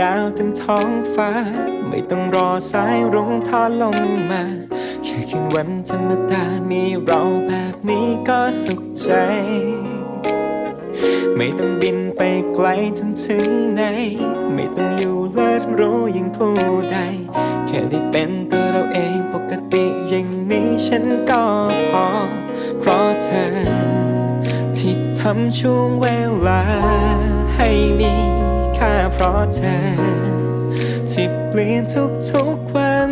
ดาวทั้งท้องฟ้า ไม่ต้องรอสายรุ้งทอดลงมา แค่คืนวันธรรมดามีเราแบบนี้ก็สุขใจ ไม่ต้องบินไปไกลจนถึงไหน ไม่ต้องอยู่เลิศรู้อย่างผู้ใด แค่ได้เป็นตัวเราเองปกติอย่างนี้ฉันก็พอ เพราะเธอ ที่ทำช่วงเวลาให้มี ค่าเพราะเธอ ที่เปลี่ยนทุกๆวัน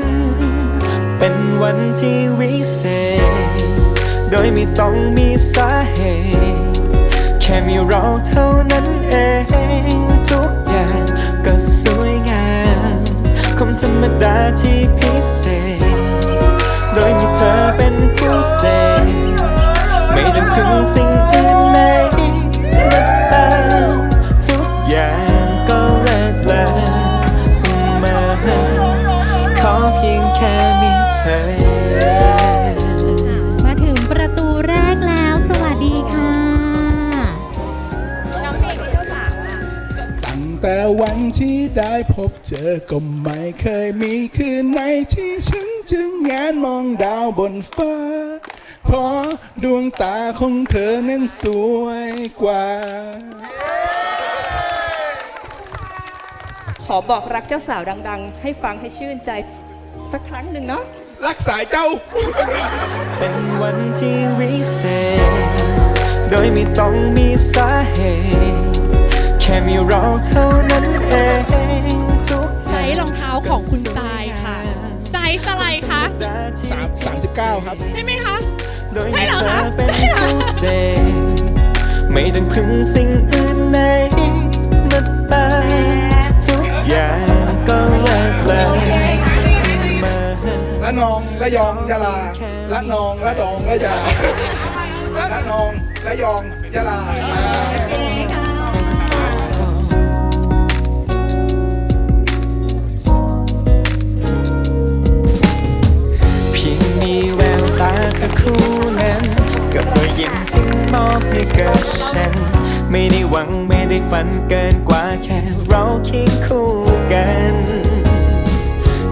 เป็นวันที่วิเศษ โดยไม่ต้องมีสาเหตุแค่มีเราเท่านั้นเอง ทุกอย่างก็สวยงามคงธรรมดาที่พิเศษ โดยมีเธอเป็นผู้เสพไม่ต้องพึ่งสิ่งอื่น แต่วันที่ได้พบเจอก็ไม่เคยมีคืนไหนที่ฉันจึงแงนมองดาวบนฟ้า เพราะดวงตาของเธอนั้นสวยกว่า ขอบอกรักเจ้าสาวดัง ๆ ให้ฟังให้ชื่นใจ สักครั้งหนึ่งเนาะ รักสายเจ้า เป็นวันที่วิเศษ โดยไม่ต้องมีสาเหตุ แค่มีเราเท่านั้นเองทุกไซส์รองเท้าของคุณทรายค่ะ ไซส์อะไรคะสามสามสิบเก้าครับ ใช่ไหมคะ โดยใช่มีเหรอเธอคะเป็นผู้เสพไม่ต้องพึ่งสิ่งอื่นใดมาตามทุกอย่างก็เลิกเลยเสมอละนองละยองยะลาละนองละดองละยาละนองละยองยะลา ให้กับฉัน ไม่ได้หวังไม่ได้ฝันเกินกว่าแค่เราเคียงคู่กัน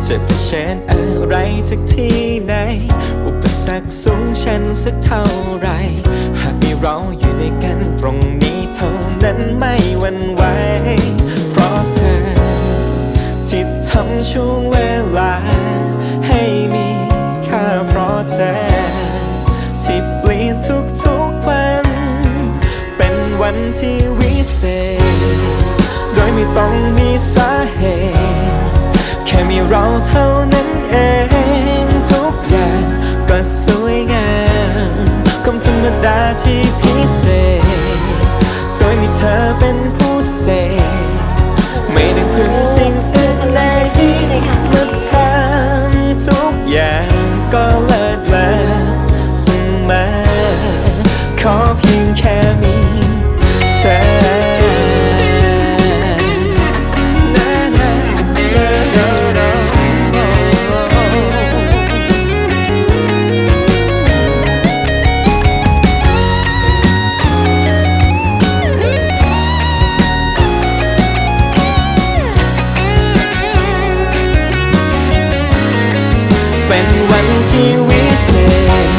จะเผชิญอะไรจากที่ไหน อุปสรรคสูงชันสักเท่าไร หากมีเราอยู่ด้วยกันตรงนี้เท่านั้นไม่หวั่นไหวเพราะเธอที่ทำช่วงเวลา ค่มีเราเท่านั้นเอง ทุกอย่างก็สวยงามคำธรรมดาที่พิเศษ โดยมีเธอเป็นผู้เสพไม่ได้พึ่งสิ่งอื่นใดมาตามทุกอย่างก็เลิศเลอเสมอขอเพียงแค่มี เป็นวันที่วิเศษ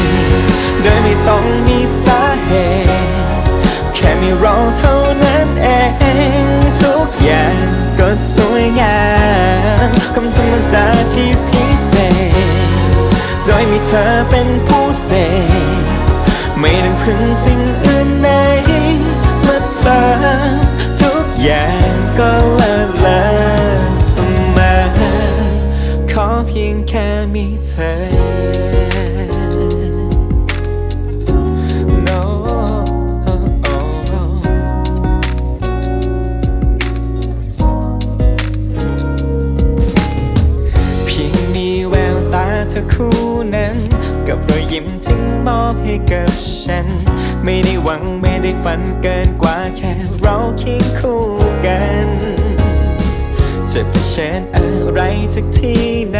โดยไม่ต้องมีสาเหตุแค่มีเราเท่านั้นเอง ทุกอย่างก็สวยงามคำธรรมดาที่พิเศษ โดยมีเธอเป็นผู้เสพไม่ต้องพึ่งสิ่งอื่นใดมาตามทุกอย่างก็ ยงแค่มีเธอ No เพียงมีแววตาเธอคู่นั้น กับรอยยิ้มที่มอบให้กับฉัน ไม่ได้หวังไม่ได้ฝันเกินกว่าแค่เราเคียงคู่กัน จะเผชิญอะไรจากที่ไหน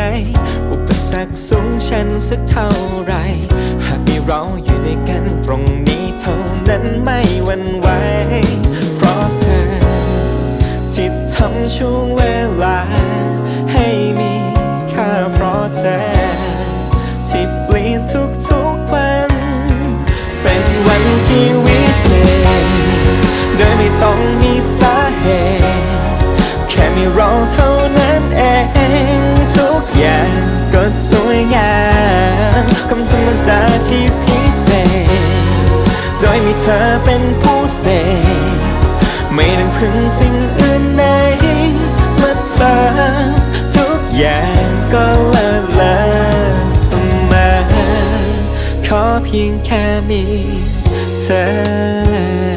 อุปสรรคสูงชันสักเท่าไร หากมีเราอยู่ด้วยกันตรงนี้เท่านั้นไม่หวั่นไหว เพราะเธอที่ทำช่วงเวลา ที่พิเศษ โดยมีเธอเป็นผู้เสกไม่ต้องพึ่งสิ่งอื่นใดมาเติมทุกอย่างก็เลิศเลอเสมอขอเพียงแค่มีเธอ